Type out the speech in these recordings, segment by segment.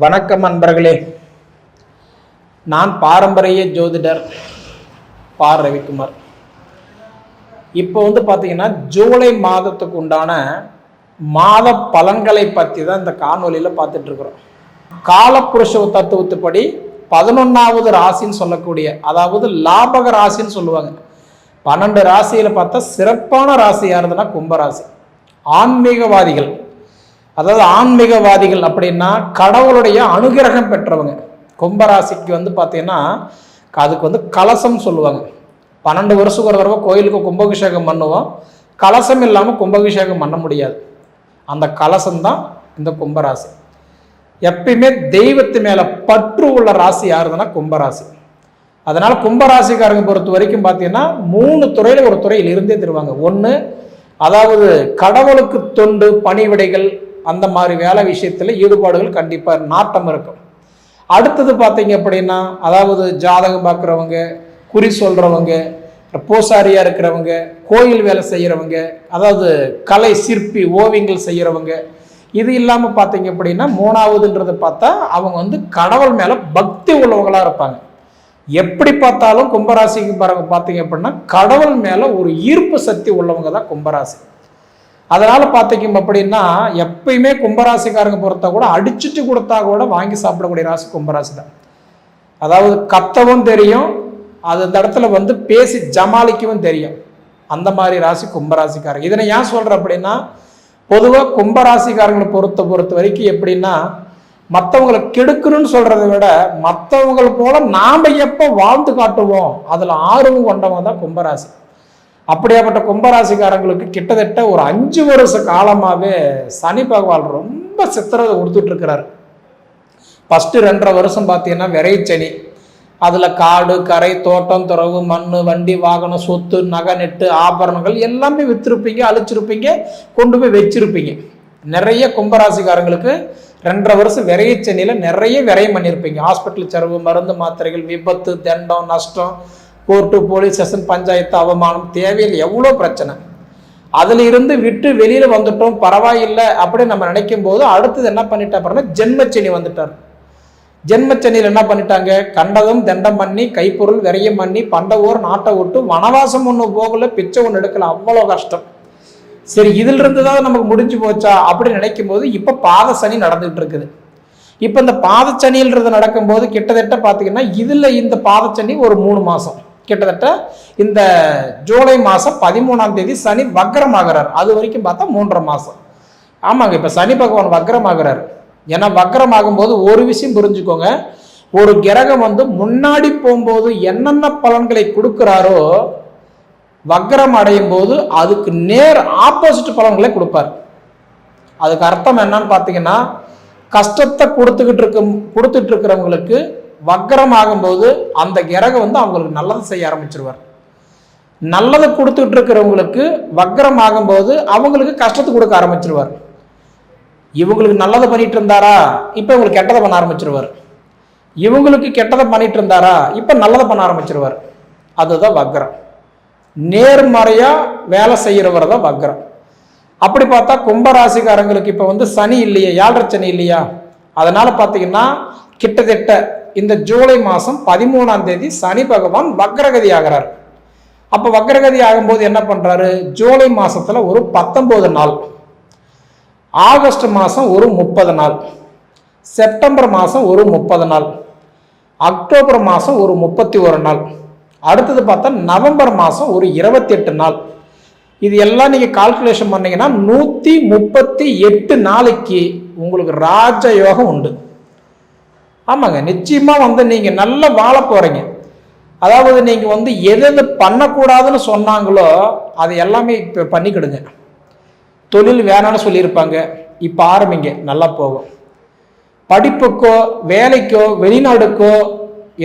வணக்கம் அன்பர்களே நான் பாரம்பரிய ஜோதிடர் பா ரவிக்குமார். இப்போ வந்து பார்த்தீங்கன்னா ஜூலை மாதத்துக்கு உண்டான மாத பலன்களை பற்றி தான் இந்த காணொலியில் பார்த்துட்டு இருக்கிறோம். காலப்புருஷ தத்துவத்துப்படி பதினொன்றாவது ராசின்னு சொல்லக்கூடிய அதாவது லாபக ராசின்னு சொல்லுவாங்க. பன்னெண்டு ராசியில் பார்த்தா சிறப்பான ராசி யாருதுன்னா கும்பராசி. ஆன்மீகவாதிகள் அதாவது ஆன்மீகவாதிகள் அப்படின்னா கடவுளுடைய அனுகிரகம் பெற்றவங்க. கும்பராசிக்கு வந்து பார்த்தீங்கன்னா அதுக்கு வந்து கலசம் சொல்லுவாங்க. பன்னெண்டு வருஷத்துக்கு ஒரு தடவை கோயிலுக்கு கும்பாபிஷேகம் பண்ணுவோம். கலசம் இல்லாமல் கும்பாபிஷேகம் பண்ண முடியாது. அந்த கலசம் தான் இந்த கும்பராசி. எப்பயுமே தெய்வத்து மேலே பற்று உள்ள ராசி யாருதுன்னா கும்பராசி. அதனால் கும்பராசிக்காரங்க பொறுத்த வரைக்கும் பார்த்தீங்கன்னா மூணு துறையில் ஒரு துறையில் இருந்தே தருவாங்க. ஒன்று அதாவது கடவுளுக்கு தொண்டு பணிவிடைகள் அந்த மாதிரி வேலை விஷயத்தில் ஈடுபாடுகள் கண்டிப்பாக நாட்டம் இருக்கும். அடுத்தது பார்த்தீங்க அப்படின்னா அதாவது ஜாதகம் பார்க்குறவங்க குறி சொல்கிறவங்க பூசாரியாக இருக்கிறவங்க கோயில் வேலை செய்கிறவங்க அதாவது கலை சிற்பி ஓவியங்கள் செய்கிறவங்க இது இல்லாமல் பார்த்தீங்க அப்படின்னா மூணாவதுன்றது பார்த்தா அவங்க வந்து கடவுள் மேலே பக்தி உள்ளவங்களாக இருப்பாங்க. எப்படி பார்த்தாலும் கும்பராசிக்கு பாருங்க பார்த்தீங்க அப்படின்னா கடவுள் மேலே ஒரு ஈர்ப்பு சக்தி உள்ளவங்க தான் கும்பராசி. அதனால் பார்த்திங்க அப்படின்னா எப்பயுமே கும்பராசிக்காரங்க பொறுத்தா கூட அடிச்சுட்டு கொடுத்தா கூட வாங்கி சாப்பிடக்கூடிய ராசி கும்பராசி தான் அதாவது கத்தவும் தெரியும் அது அந்த இடத்துல வந்து பேசி ஜமாளிக்கவும் தெரியும். அந்த மாதிரி ராசி கும்பராசிக்காரங்க. இதனை ஏன் சொல்கிறேன் அப்படின்னா பொதுவாக கும்பராசிக்காரங்களை பொறுத்த பொறுத்த வரைக்கும் எப்படின்னா மற்றவங்களை கெடுக்கணும்னு சொல்கிறத விட மற்றவங்களை போல நாம் எப்போ வாழ்ந்து காட்டுவோம் அதில் ஆர்வம் கொண்டவங்க தான் கும்பராசி. அப்படியாப்பட்ட கும்பராசிக்காரங்களுக்கு கிட்டத்தட்ட ஒரு அஞ்சு வருஷ காலமாகவே சனி பகவான் ரொம்ப சித்திரதை கொடுத்துட்டு இருக்கிறாரு ஃபஸ்ட்டு ரெண்டரை வருஷம் பார்த்தீங்கன்னா விரைச்சனி அதில் காடு கரை தோட்டம் துறவு மண் வண்டி வாகனம் சொத்து நகை நெட்டு ஆபரணங்கள் எல்லாமே விற்றுருப்பீங்க அழிச்சிருப்பீங்க கொண்டு போய் வச்சிருப்பீங்க. நிறைய கும்பராசிக்காரங்களுக்கு ரெண்டரை வருஷம் விரைச்சனியில் நிறைய விரயம் பண்ணியிருப்பீங்க ஹாஸ்பிட்டல் செலவு மருந்து மாத்திரைகள் விபத்து தண்டம் நஷ்டம் கோர்ட்டு போலீஸ் ஸ்டேஷன் பஞ்சாயத்து அவமானம் தேவையில் எவ்வளோ பிரச்சனை. அதில் இருந்து விட்டு வெளியில் வந்துட்டோம் பரவாயில்லை அப்படின்னு நம்ம நினைக்கும் போது அடுத்தது என்ன பண்ணிட்டா பாருன்னா ஜென்மச்சனி வந்துட்டார். ஜென்மச்சனியில் என்ன பண்ணிட்டாங்க? கண்டதும் தண்டம் பண்ணி கைப்பொருள் விரயம் பண்ணி பண்டவோர் நாட்டை விட்டு வனவாசம் ஒன்று போகல பிச்சை ஒன்று எடுக்கல அவ்வளோ கஷ்டம். சரி இதில் இருந்து தான் நமக்கு முடிஞ்சு போச்சா அப்படின்னு நினைக்கும் போது இப்போ பாத சனி நடந்துகிட்டு இருக்குது. இப்போ இந்த பாதச்சனின்றது நடக்கும்போது கிட்டத்தட்ட பார்த்தீங்கன்னா இதில் இந்த பாதச்சனி ஒரு மூணு மாதம் கிட்டத்தட்ட இந்த ஜூலை மாதம் பதிமூணாம் தேதி சனி வக்ரமாகிறார். அது வரைக்கும் பார்த்தா மூன்றரை மாதம் ஆமாங்க இப்போ சனி பகவான் வக்ரமாகிறார். ஏன்னா வக்ரமாகும் போது ஒரு விஷயம் புரிஞ்சுக்கோங்க. ஒரு கிரகம் வந்து முன்னாடி போகும்போது என்னென்ன பலன்களை கொடுக்குறாரோ வக்ரம் அடையும் போது அதுக்கு நேர் ஆப்போசிட் பலன்களை கொடுப்பார். அதுக்கு அர்த்தம் என்னன்னு பார்த்தீங்கன்னா கஷ்டத்தை கொடுத்துக்கிட்டு இருக்க கொடுத்துட்டு இருக்கிறவங்களுக்கு வக்கரம் ஆகும்போது அந்த கிரகம் வந்து அவங்களுக்கு நல்லதை செய்ய ஆரம்பிச்சிருவார். நல்லதை கொடுத்துட்டு இருக்கிறவங்களுக்கு வக்ரம் ஆகும்போது அவங்களுக்கு கஷ்டத்தை கொடுக்க ஆரம்பிச்சிருவார். இவங்களுக்கு நல்லதை பண்ணிட்டு இருந்தாரா இப்போ இவங்களுக்கு கெட்டதை பண்ண ஆரம்பிச்சிருவார். இவங்களுக்கு கெட்டதை பண்ணிட்டு இருந்தாரா இப்போ நல்லதை பண்ண ஆரம்பிச்சிருவார். அதுதான் வக்ரம் நேர்மறையாக வேலை செய்கிறவர் தான் வக்ரம் அப்படி பார்த்தா கும்பராசிக்காரங்களுக்கு இப்போ வந்து சனி இல்லையா ஏழரை சனி இல்லையா? அதனால் பார்த்தீங்கன்னா கிட்டத்தட்ட இந்த ஜூலை மாதம் பதிமூணாம் தேதி சனி பகவான் வக்ரகதி ஆகிறார். அப்போ வக்ரகதி ஆகும்போது என்ன பண்ணுறாரு ஜூலை மாதத்தில் ஒரு பத்தொம்போது நாள். ஆகஸ்ட் மாதம் ஒரு முப்பது நாள். செப்டம்பர் மாதம் ஒரு முப்பது நாள். அக்டோபர் மாதம் ஒரு முப்பத்தி ஒரு நாள். அடுத்தது பார்த்தா நவம்பர் மாதம் ஒரு இருபத்தெட்டு நாள். இது எல்லாம் நீங்கள் கால்குலேஷன் பண்ணீங்கன்னா நூற்றி முப்பத்தி எட்டு நாளைக்கு உங்களுக்கு ராஜ யோகம் உண்டு. ஆமாங்க நிச்சயமாக வந்து நீங்கள் நல்லா வாழ போகிறீங்க அதாவது நீங்கள் வந்து எது எது பண்ணக்கூடாதுன்னு சொன்னாங்களோ அது எல்லாமே இப்போ பண்ணிக்கிடுங்க. தொழில் வேணாம்னு சொல்லியிருப்பாங்க. இப்போ ஆரம்பிங்க நல்லா போகும். படிப்புக்கோ வேலைக்கோ வெளிநாடுக்கோ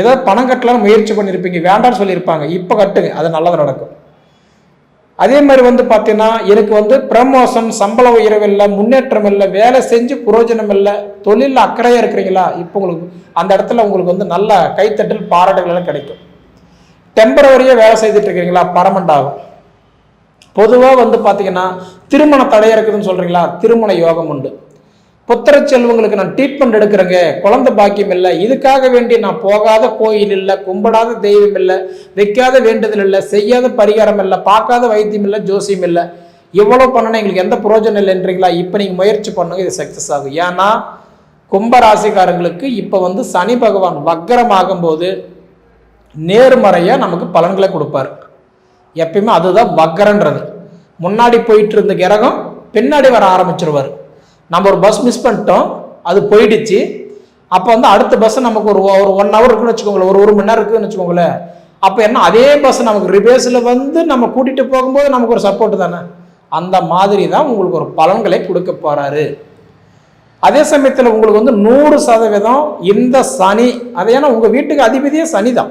ஏதோ பணம் கட்டலாம் முயற்சி பண்ணியிருப்பீங்க வேண்டாம்னு சொல்லியிருப்பாங்க. இப்போ கட்டுங்க அது நல்லது நடக்கும். அதே மாதிரி வந்து பார்த்தீங்கன்னா எனக்கு வந்து ப்ரமோஷன் சம்பள உயர்வு இல்லை முன்னேற்றம் இல்லை வேலை செஞ்சு புரோஜனம் இல்லை தொழிலில் அக்கறையாக இருக்கிறீங்களா? இப்போ உங்களுக்கு அந்த இடத்துல உங்களுக்கு வந்து நல்ல கைத்தட்டல் பாராட்டுகளெல்லாம் கிடைக்கும். டெம்பரவரியாக வேலை செய்துட்டு இருக்கிறீங்களா? பர்மனண்ட் ஆகும். பொதுவாக வந்து பார்த்தீங்கன்னா திருமண தடையாக இருக்குதுன்னு சொல்கிறீங்களா திருமண யோகம் உண்டு. புத்திர செல்வங்களுக்கு நான் ட்ரீட்மெண்ட் எடுக்கிறேங்க. குழந்தை பாக்கியம் இல்லை. இதுக்காக வேண்டி நான் போகாத கோயில் இல்லை கும்பிடாத தெய்வம் இல்லை வைக்காத வேண்டுதல் இல்லை செய்யாத பரிகாரம் இல்லை பார்க்காத வைத்தியம் இல்லை ஜோசியம் இல்லை. இவ்வளோ பண்ணணும் எங்களுக்கு எந்த பிரயோஜனம் இல்லைன்றீங்களா? இப்போ நீங்கள் முயற்சி பண்ணுங்க இது சக்ஸஸ் ஆகும். ஏன்னா கும்ப ராசிக்காரங்களுக்கு இப்போ வந்து சனி பகவான் வக்கரமாகும் போது நேர்மறையாக நமக்கு பலன்களை கொடுப்பார். எப்பயுமே அதுதான் வக்கரன்றது. முன்னாடி போயிட்டு இருந்த கிரகம் பின்னாடி வர ஆரம்பிச்சிருவார். நம்ம ஒரு பஸ் மிஸ் பண்ணிட்டோம் அது போயிடுச்சு. அப்போ வந்து அடுத்த பஸ்ஸை நமக்கு ஒரு ஒரு ஒன் ஹவர் இருக்குன்னு வச்சுக்கோங்களேன் ஒரு ஒரு மணி நேரம் இருக்குன்னு வச்சுக்கோங்களேன். அப்போ என்ன அதே பஸ் நமக்கு ரிவேர்ஸில் வந்து நம்ம கூட்டிகிட்டு போகும்போது நமக்கு ஒரு சப்போர்ட் தானே? அந்த மாதிரி தான் உங்களுக்கு ஒரு பலன்களை கொடுக்க போகிறாரு அதே சமயத்தில் உங்களுக்கு வந்து நூறு சதவீதம் இந்த சனி அது ஏன்னா உங்கள் வீட்டுக்கு அதிபதியே சனி தான்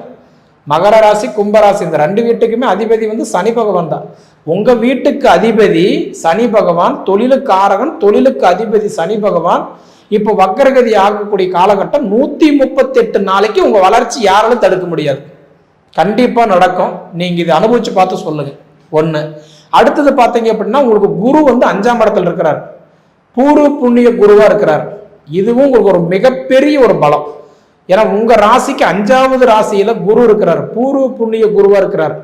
மகர ராசி கும்பராசி இந்த ரெண்டு வீட்டுக்குமே அதிபதி வந்து சனி பகவான் தான். உங்கள் வீட்டுக்கு அதிபதி சனி பகவான் தொழிலுக்காரகன் தொழிலுக்கு அதிபதி சனி பகவான். இப்போ வக்கரகதி ஆகக்கூடிய காலகட்டம் நூற்றி முப்பத்தெட்டு நாளைக்கு உங்கள் வளர்ச்சி யாராலும் தடுக்க முடியாது. கண்டிப்பாக நடக்கும். நீங்கள் இதை அனுபவிச்சு பார்த்து சொல்லுங்க. ஒன்று அடுத்தது பார்த்தீங்க அப்படின்னா உங்களுக்கு குரு வந்து அஞ்சாம் இடத்துல இருக்கிறார். பூர்வ புண்ணிய குருவாக இருக்கிறார். இதுவும் உங்களுக்கு ஒரு மிகப்பெரிய ஒரு பலம். ஏன்னா உங்கள் ராசிக்கு அஞ்சாவது ராசியில் குரு இருக்கிறார். பூர்வ புண்ணிய குருவாக இருக்கிறார்.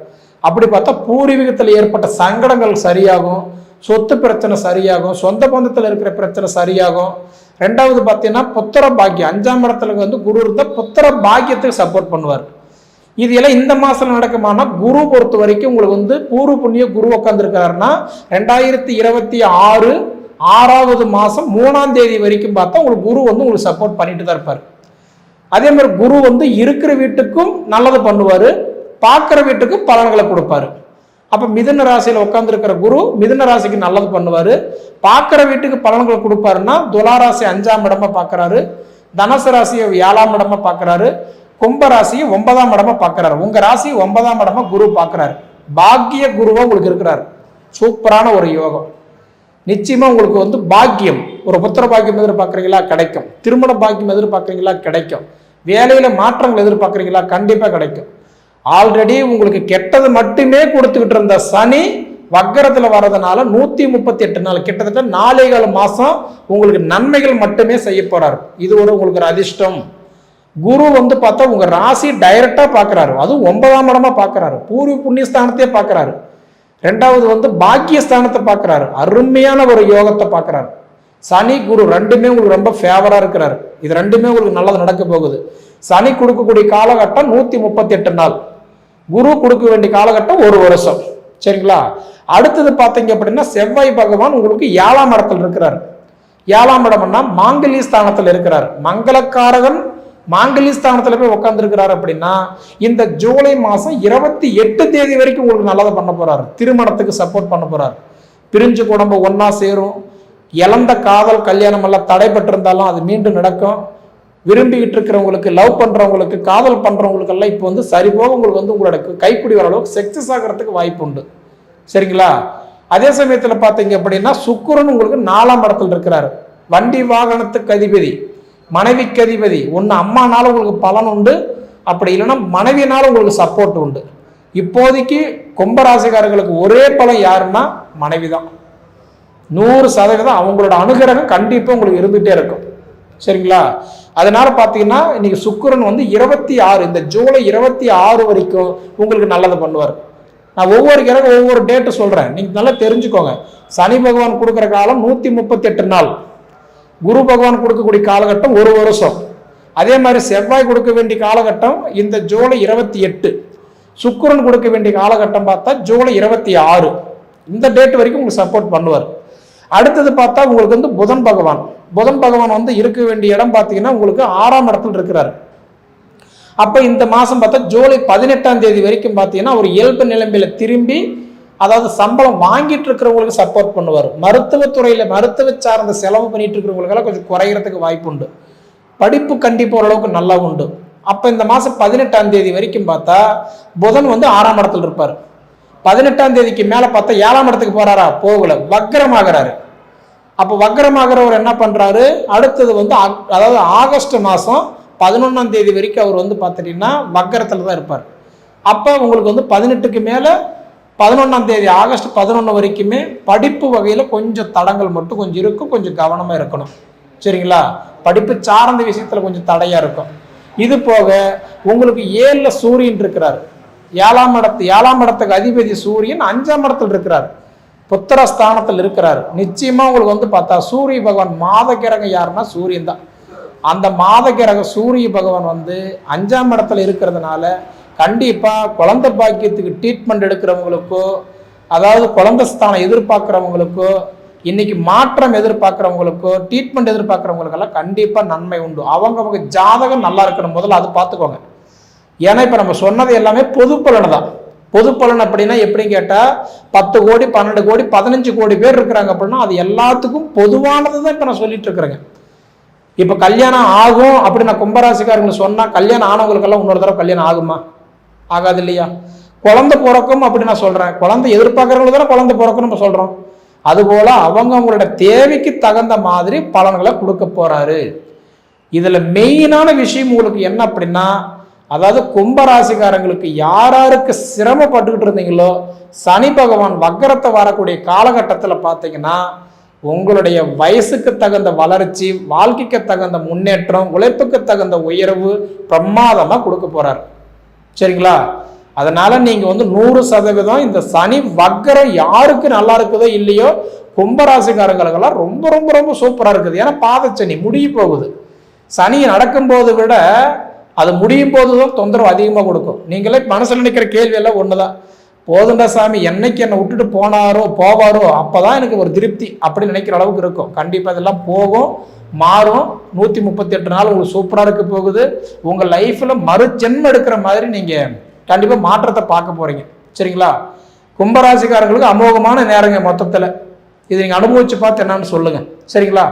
அப்படி பார்த்தா பூர்வீகத்தில் ஏற்பட்ட சங்கடங்கள் சரியாகும். சொத்து பிரச்சனை சரியாகும். சொந்த பந்தத்தில் இருக்கிற பிரச்சனை சரியாகும். ரெண்டாவது பார்த்தீங்கன்னா புத்திர பாக்கியம். அஞ்சாம் இடத்துல வந்து குரு இருந்தால் புத்திர பாக்கியத்துக்கு சப்போர்ட் பண்ணுவார். இது எல்லாம் இந்த மாதம் நடக்குமானா குரு பொறுத்த வரைக்கும் உங்களுக்கு வந்து பூர்வ புண்ணிய குரு உட்காந்துருக்காருன்னா ரெண்டாயிரத்தி இருபத்தி ஆறு ஆறாவது மாதம் மூணாம் தேதி வரைக்கும் பார்த்தா உங்களுக்கு குரு வந்து உங்களுக்கு சப்போர்ட் பண்ணிட்டு தான் இருப்பார். அதே மாதிரி குரு வந்து இருக்கிற வீட்டுக்கும் நல்லது பண்ணுவார் பார்க்குற வீட்டுக்கும் பலன்களை கொடுப்பாரு. அப்போ மிதுன ராசியில் உட்காந்துருக்கிற குரு மிதுன ராசிக்கு நல்லது பண்ணுவார். பார்க்குற வீட்டுக்கு பலன்களை கொடுப்பாருன்னா துலாராசி அஞ்சாம் இடமா பார்க்குறாரு. தனுசு ராசியை ஏழாம் இடமா பார்க்குறாரு. கும்ப ராசியை ஒன்பதாம் இடமா பார்க்குறாரு. உங்கள் ராசி ஒன்பதாம் இடமா குரு பார்க்குறாரு. பாக்கிய குருவாக உங்களுக்கு இருக்கிறார். சூப்பரான ஒரு யோகம். நிச்சயமாக உங்களுக்கு வந்து பாக்கியம். ஒரு புத்திர பாக்கியம் எதிர்பார்க்குறீங்களா? கிடைக்கும். திருமண பாக்கியம் எதிர்பார்க்குறீங்களா? கிடைக்கும். வேலையில் மாற்றங்கள் எதிர்பார்க்குறீங்களா? கண்டிப்பாக கிடைக்கும். ஆல்ரெடி உங்களுக்கு கெட்டது மட்டுமே கொடுத்துக்கிட்டு இருந்த சனி வக்கரத்தில் வர்றதுனால நூற்றி முப்பத்தி எட்டு நாள் கிட்டத்தட்ட நாலேகால் கால உங்களுக்கு நன்மைகள் மட்டுமே செய்ய போகிறார் இது ஒரு உங்களுக்கு ஒரு அதிர்ஷ்டம். குரு வந்து பார்த்தா உங்கள் ராசி டைரெக்டாக பார்க்கறாரு அதுவும் ஒன்பதாம் இடமா பார்க்குறாரு பூர்வ புண்ணியஸ்தானத்தையே பார்க்கறாரு ரெண்டாவது வந்து பாக்கியஸ்தானத்தை பார்க்கறாரு அருமையான ஒரு யோகத்தை பார்க்கறாரு சனி குரு ரெண்டுமே உங்களுக்கு ரொம்ப ஃபேவரா இருக்கிறார். இது ரெண்டுமே உங்களுக்கு நல்லது நடக்க போகுது. சனி கொடுக்கக்கூடிய காலகட்டம் நூத்தி முப்பத்தி எட்டு நாள். குரு கொடுக்க வேண்டிய காலகட்டம் ஒரு வருஷம். சரிங்களா? அடுத்தது பார்த்தீங்க அப்படின்னா செவ்வாய் பகவான் உங்களுக்கு ஏழாம் இடத்துல இருக்கிறார். ஏழாம் இடம்னா மாங்கலி ஸ்தானத்தில் இருக்கிறார். மங்களக்காரகன் மாங்கலி ஸ்தானத்தில் போய் உட்காந்துருக்கிறார் அப்படின்னா இந்த ஜூலை மாதம் இருபத்தி எட்டு தேதி வரைக்கும் உங்களுக்கு நல்லதை பண்ண போகிறார் திருமணத்துக்கு சப்போர்ட் பண்ண போறாரு. பிரிஞ்சு குடும்பம் ஒன்றா சேரும். இழந்த காதல் கல்யாணம் எல்லாம் தடைபட்டிருந்தாலும் அது மீண்டும் நடக்கும். விரும்பிக்கிட்டு இருக்கிறவங்களுக்கு லவ் பண்ணுறவங்களுக்கு காதல் பண்ணுறவங்களுக்கெல்லாம் இப்போ வந்து சரிபோக உங்களுக்கு வந்து உங்களோட கைப்பிடி வர அளவுக்கு சக்சஸ் ஆகிறதுக்கு வாய்ப்பு உண்டு. சரிங்களா? அதே சமயத்தில் பார்த்தீங்க அப்படின்னா சுக்குரன் உங்களுக்கு நாலாம் இடத்துல இருக்கிறாரு. வண்டி வாகனத்துக்கு அதிபதி மனைவிக்கு அதிபதி ஒன்று அம்மானால உங்களுக்கு பலன் உண்டு. அப்படி இல்லைன்னா மனைவினால உங்களுக்கு சப்போர்ட் உண்டு. இப்போதைக்கு கும்பராசிக்காரர்களுக்கு ஒரே பலம் யாருன்னா மனைவி தான் நூறு சதவீதம் அவங்களோட அனுகிரகம் கண்டிப்பாக உங்களுக்கு இருந்துகிட்டே இருக்கும். சரிங்களா? அதனால பார்த்தீங்கன்னா இன்னைக்கு சுக்கரன் வந்து இருபத்தி ஆறு இந்த ஜூலை இருபத்தி ஆறு வரைக்கும் உங்களுக்கு நல்லது பண்ணுவார். நான் ஒவ்வொரு கிரகம் ஒவ்வொரு டேட்டு சொல்கிறேன் நீங்கள் நல்லா தெரிஞ்சுக்கோங்க. சனி பகவான் கொடுக்குற காலம் நூற்றி முப்பத்தி எட்டு நாள். குரு பகவான் கொடுக்கக்கூடிய காலகட்டம் ஒரு வருஷம். அதே மாதிரி செவ்வாய் கொடுக்க வேண்டிய காலகட்டம் இந்த ஜூலை இருபத்தி எட்டு. சுக்கரன் கொடுக்க வேண்டிய காலகட்டம் பார்த்தா ஜூலை இருபத்தி ஆறு. இந்த டேட் வரைக்கும் உங்களுக்கு சப்போர்ட் பண்ணுவார். அடுத்தது பார்த்தா உங்களுக்கு வந்து புதன் பகவான். புதன் பகவான் வந்து இருக்க வேண்டிய இடம் பார்த்தீங்கன்னா உங்களுக்கு ஆறாம் இடத்துல இருக்கிறாரு. அப்போ இந்த மாதம் பார்த்தா ஜூலை பதினெட்டாம் தேதி வரைக்கும் பார்த்தீங்கன்னா ஒரு இயல்பு நிலைமையில திரும்பி அதாவது சம்பளம் வாங்கிட்டு இருக்கிறவங்களுக்கு சப்போர்ட் பண்ணுவார். மருத்துவத்துறையில் மருத்துவ சார்ந்த செலவு பண்ணிட்டு இருக்கிறவங்களுக்கெல்லாம் கொஞ்சம் குறைகிறதுக்கு வாய்ப்பு உண்டு. படிப்பு கண்டிப்பாக ஓரளவுக்கு நல்லா உண்டு. அப்போ இந்த மாதம் பதினெட்டாம் தேதி வரைக்கும் பார்த்தா புதன் வந்து ஆறாம் இடத்துல இருப்பார். பதினெட்டாம் தேதிக்கு மேலே பார்த்தா ஏழாம் இடத்துக்கு போகிறாரா போகல. வக்கரமாகிறாரு அப்போ வக்கரமாகிறவர் என்ன பண்ணுறாரு அடுத்தது வந்து அதாவது ஆகஸ்ட் மாதம் பதினொன்றாம் தேதி வரைக்கும் அவர் வந்து பார்த்துட்டிங்கன்னா வக்கரத்தில் தான் இருப்பார். அப்போ உங்களுக்கு வந்து பதினெட்டுக்கு மேலே பதினொன்றாம் தேதி ஆகஸ்ட் பதினொன்று வரைக்குமே படிப்பு வகையில் கொஞ்சம் தடங்கள் மட்டும் கொஞ்சம் இருக்கும் கொஞ்சம் கவனமாக இருக்கணும். சரிங்களா? படிப்பு சார்ந்த விஷயத்தில் கொஞ்சம் தடையாக இருக்கும். இது போக உங்களுக்கு ஏழில் சூரியன் இருக்கிறார். ஏழாம் இடத்து ஏழாம் இடத்துக்கு அதிபதி சூரியன் அஞ்சாம் இடத்துல இருக்கிறார். புத்திர ஸ்தானத்தில் இருக்கிறார். நிச்சயமாக உங்களுக்கு வந்து பார்த்தா சூரிய பகவான் மாத கிரகம் யாருன்னா சூரியன் தான். அந்த மாத கிரக சூரிய பகவான் வந்து அஞ்சாம் இடத்துல இருக்கிறதுனால கண்டிப்பாக குழந்தை பாக்கியத்துக்கு ட்ரீட்மெண்ட் எடுக்கிறவங்களுக்கோ அதாவது குழந்தை ஸ்தானம் எதிர்பார்க்குறவங்களுக்கோ இன்னைக்கு மாற்றம் எதிர்பார்க்குறவங்களுக்கோ ட்ரீட்மெண்ட் எதிர்பார்க்குறவங்களுக்கெல்லாம் கண்டிப்பாக நன்மை உண்டு. அவங்கவுங்க ஜாதகம் நல்லா இருக்கணும். முதல்ல அது பார்த்துக்கோங்க. ஏன்னா இப்போ நம்ம சொன்னது எல்லாமே பொது பலன் தான் பொது பலன் அப்படின்னா எப்படின்னு கேட்டால் பத்து கோடி பன்னெண்டு கோடி பதினஞ்சு கோடி பேர் இருக்கிறாங்க அப்படின்னா அது எல்லாத்துக்கும் பொதுவானது தான் இப்போ நான் சொல்லிட்டு இருக்கிறேங்க. இப்போ கல்யாணம் ஆகும் அப்படி நான் கும்பராசிக்காரங்களை சொன்னால் கல்யாணம் ஆனவங்களுக்கெல்லாம் இன்னொரு தடவை கல்யாணம் ஆகுமா? ஆகாது இல்லையா? குழந்தை பிறக்கும் அப்படி நான் சொல்கிறேன் குழந்தை எதிர்பார்க்குறவங்களுக்கு தானே குழந்தை பிறக்கும் நம்ம சொல்கிறோம் அதுபோல் அவங்க அவங்களோட தேவைக்கு தகுந்த மாதிரி பலன்களை கொடுக்க போகிறாரு இதில் மெயினான விஷயம் உங்களுக்கு என்ன அப்படின்னா அதாவது கும்பராசிக்காரங்களுக்கு யார் யாருக்கு சிரமப்பட்டுக்கிட்டு இருந்தீங்களோ சனி பகவான் வக்கரத்தை வரக்கூடிய காலகட்டத்தில் பார்த்தீங்கன்னா உங்களுடைய வயசுக்கு தகுந்த வளர்ச்சி வாழ்க்கைக்கு தகுந்த முன்னேற்றம் உழைப்புக்கு தகுந்த உயர்வு பிரமாதமாக கொடுக்க போறார். சரிங்களா? அதனால நீங்க வந்து நூறு சதவீதம் இந்த சனி வக்கரம் யாருக்கு நல்லா இருக்குதோ இல்லையோ கும்பராசிக்காரங்களுக்கெல்லாம் ரொம்ப ரொம்ப ரொம்ப சூப்பராக இருக்குது. ஏன்னா பாதச்சனி முடிய போகுது. சனி நடக்கும்போது விட அது முடியும் போது தான் தொந்தரவு அதிகமாக கொடுக்கும். நீங்களே மனசில் நிற்கிற கேள்வி எல்லாம் ஒன்று தான் போதுண்டா சாமி என்னைக்கு என்னை விட்டுட்டு போனாரோ போவாரோ அப்போ தான் எனக்கு ஒரு திருப்தி அப்படி நினைக்கிற அளவுக்கு இருக்கும். கண்டிப்பாக இதெல்லாம் போகும் மாறும். நூற்றி முப்பத்தி எட்டு நாள் உங்களுக்கு சூப்பராக இருக்க போகுது. உங்கள் லைஃப்பில் மறு ஜென்மம் எடுக்கிற மாதிரி நீங்கள் கண்டிப்பாக மாற்றத்தை பார்க்க போகிறீங்க சரிங்களா? கும்பராசிக்காரர்களுக்கு அமோகமான நேரங்க மொத்தத்தில். இதை நீங்கள் அனுபவிச்சு பார்த்து என்னன்னு சொல்லுங்கள் சரிங்களா?